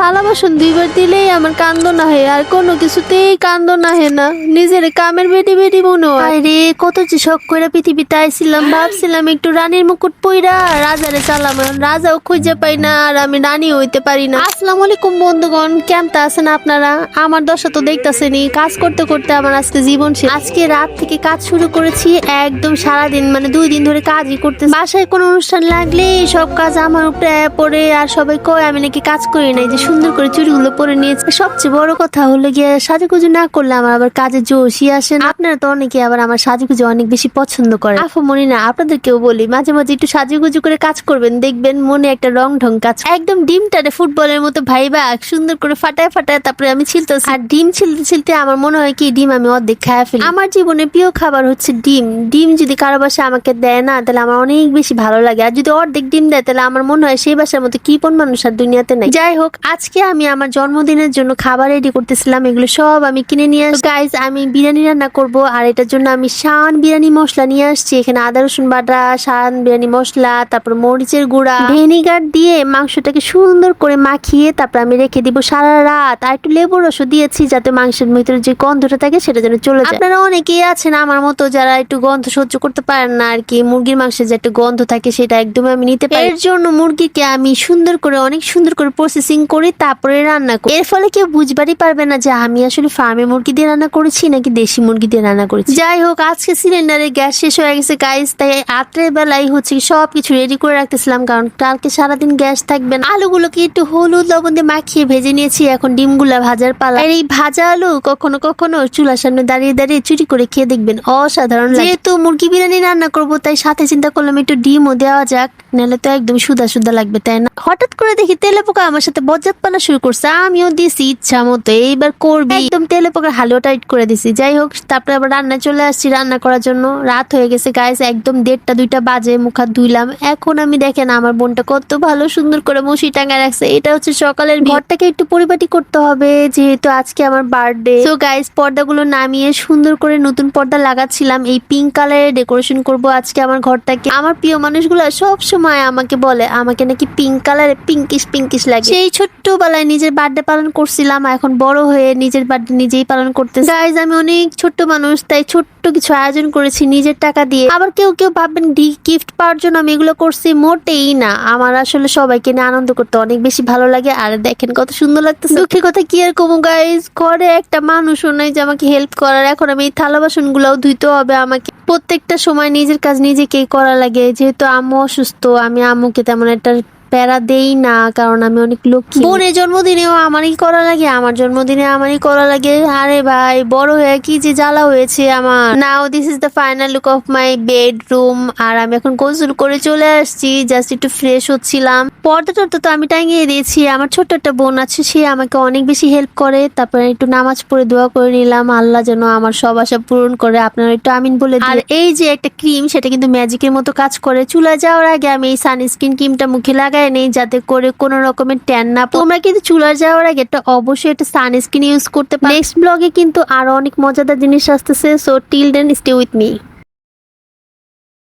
থালা বাসন দুইবার দিলেই আমার কান্দ না হয় আর কোনো কিছুতেই কান্দ না হয় না। নিজের কামের বেটি বেটি মনে হয়। রে কত যে শখ করে পৃথিবীতে আইছিলাম ভাবছিলাম একটু রানীর মুকুট পইরা রাজারে চালাম। রাজাও খুঁজে পাই না আর আমি রানী হইতে পারি না। আসসালামু আলাইকুম বন্ধুগণ কেমন আছেন আপনারা? আমার দশা তো দেখতেছেনি কাজ করতে করতে আমার আজকে জীবন শেষ। আজকে রাত থেকে কাজ শুরু করেছি একদম সারাদিন মানে দুই দিন ধরে কাজই করতে বাসায় কোনো অনুষ্ঠান লাগলে সব কাজ আমার উপরে পড়ে আর সবাই কয় আমি নাকি কাজ করি নাই যে সুন্দর করে চুড়িগুলো পরে নিয়েছে। সবচেয়ে বড় কথা হলো গিয়ে সাজুগুজু না করলে আমার আবার কাজে জোশই আসে না। আপনারা তো অনেকে আবার আমার সাজুগুজু অনেক বেশি পছন্দ করে আফু মনি না আপনাদেরকেও বলি, মাঝে মাঝে একটু সাজুগুজু করে কাজ করবেন, দেখবেন মনে একটা রং ঢং কাজ। একদম ডিমটারে ফুটবলের মতো ভাই ভাইবা, সুন্দর করে ফাটায় ফাটায় তারপরে আমি ছিলতেছি। আর ডিম ছিলতে ছিলতে আমার মনে হয় কি, ডিম আমি অর্ধেক খায় ফেলি। আমার জীবনে প্রিয় খাবার হচ্ছে ডিম। ডিম যদি কারও বাসা আমাকে দেয় না, তাহলে আমার অনেক বেশি ভালো লাগে। আর যদি অর্ধেক ডিম দেয়, তাহলে আমার মনে হয় সেই বাসার মতো কি পণ মানুষ আর দুনিয়াতে নাই। যাই হোক আজকে আমি আমার জন্মদিনের জন্য খাবার রেডি করতেছিলাম, এগুলো সব আমি কিনে নিয়ে আসছি। গাইজ আমি বিরিয়ানি রান্না করব আর এটার জন্য আমি শান বিরিয়ানি মশলা নিয়ে আসছি। এখানে আদা, রসুন বাটা, শান বিরিয়ানি মশলা, তারপর মরিচের গুঁড়া, ভিনিগার দিয়ে মাংসটাকে সুন্দর করে মাখিয়ে তারপর আমি রেখে দিব সারা রাত। আর একটু লেবুর রসও দিয়েছি যাতে মাংসের ভিতরে যে গন্ধটা থাকে সেটা যেন চলে যায়। আপনারা অনেকেই আছেন আমার মতো যারা একটু গন্ধ সহ্য করতে পারেন না আর কি, মুরগির মাংসের যে একটা গন্ধ থাকে সেটা একদম আমি নিতে পারি। এর জন্য মুরগিকে আমি সুন্দর করে, অনেক সুন্দর করে প্রসেসিং করি তারপরে রান্না করি এর ফলে কেউ বুঝবারই পারবে না যে আমি আসলে ফার্মে মুরগি দিয়ে রান্না করেছি নাকি দেশি মুরগি দিয়ে রান্না করেছি। যাই হোক, আজকে সিলিন্ডারে গ্যাস শেষ হয়ে গেছে গাইস তাই রাত্রের বেলায় হচ্ছে সব কিছু রেডি করে রাখতেছিলাম, কারণ কালকে সারাদিন গ্যাস থাকবে না। আলুগুলোকে একটু হলুদ লবণ দিয়ে মাখিয়ে ভেজে নিয়েছি, এখন ডিমগুলা ভাজার পালা। এই ভাজা আলু কখনো কখনো চুলার সামনে দাঁড়িয়ে দাঁড়িয়ে চুরি করে খেয়ে দেখবেন, অসাধারণ। যেহেতু মুরগি বিরিয়ানি রান্না করব, তাই সাথে চিন্তা করলাম একটু ডিমও দেওয়া যাক, নাহলে তো একদম সুদা সুদা লাগবে, তাই না? হঠাৎ করে দেখি তেলে পোকা, আমার সাথে বজ্জাত পানা শুরু করছে আমিও দিছি ইচ্ছা মতো এইবার করবি। একদম তেলে পোকার হালুয়া টাইট করে দিছি। যাই হোক তারপরে আবার রান্না চলে আসছি রান্না করার জন্য। রাত হয়ে গেছে গাইস একদম দেড়টা দুইটা বাজে মুখ হাত ধুইলাম। এখন আমি দেখেন আমার বোনটা কত ভালো সুন্দর করে মশি টাঙা রাখছে। এটা হচ্ছে সকালের ঘরটাকে একটু পরিপাটি করতে হবে যেহেতু আজকে আমার বার্থডে তো গাইস পর্দাগুলো নামিয়ে সুন্দর করে নতুন পর্দা লাগাচ্ছিলাম। এই পিঙ্ক কালারের ডেকোরেশন করব আজকে আমার ঘরটাকে। আমার প্রিয় মানুষগুলো সব সময় আমাকে বলে আমাকে নাকি পিঙ্ক কালারে পিঙ্কিশ পিঙ্কিশ লাগে। সেই ছোট্টবেলায় নিজের বার্থডে পালন করছিলাম, এখন বড় হয়ে নিজের বার্থডে নিজেই পালন করতে গাইজ আমি অনেক ছোট্ট মানুষ, তাই ছোট্ট কিছু আয়োজন করেছি নিজের টাকা দিয়ে। আবার কেউ কেউ ভাববেন গিফট পাওয়ার জন্য আমি এগুলো করছি? মোটেই না। আমার আসলে সবাইকে নিয়ে আনন্দ করতে অনেক বেশি ভালো লাগে। আর দেখেন কত সুন্দর লাগতেছে। দুঃখের কথা কি আর কমু গাইজ ঘরে একটা মানুষও নাই যে আমাকে হেল্প করার। এখন আমি এই থালা বাসন গুলাও ধুইতে হবে আমাকে। প্রত্যেকটা সময় নিজের কাজ নিজেকেই করা লাগে। যেহেতু আম্মু অসুস্থ, আমি আম্মুকে তেমন একটা প্যারা দেই না কারণ আমি অনেক লক্ষ্মী। বোনের জন্মদিনেও আমারই করা লাগে আমার জন্মদিনে আমারই করা লাগে। আরে ভাই বড় হয়ে কি যে জ্বালা হয়েছে আমার। Now this is the final look of my bedroom আর আমি এখন গোসল করে চলে আসছি জাস্ট একটু ফ্রেশ হচ্ছিলাম। পর্দা টর্দা তো আমি টাঙিয়ে দিয়েছি আমার ছোট্ট একটা বোন আছে সে আমাকে অনেক বেশি হেল্প করে। তারপরে একটু নামাজ পড়ে দোয়া করে নিলাম আল্লাহ যেন আমার সব আশা পূরণ করে। আপনারা একটু আমিন বলে। আর এই যে একটা ক্রিম সেটা কিন্তু ম্যাজিকের মতো কাজ করে। চুলা যাওয়ার আগে আমি এই সানস্ক্রিন ক্রিমটা মুখে লাগাই নেই যাতে করে কোনো রকমের ট্যান না। তোমরা কিন্তু চুলা যাওয়ার আগে একটা অবশ্যই একটা সানস্ক্রিন ইউজ করতে পারো নেক্সট ব্লগে কিন্তু আরও অনেক মজাদার জিনিস আসতেছে so till then stay with me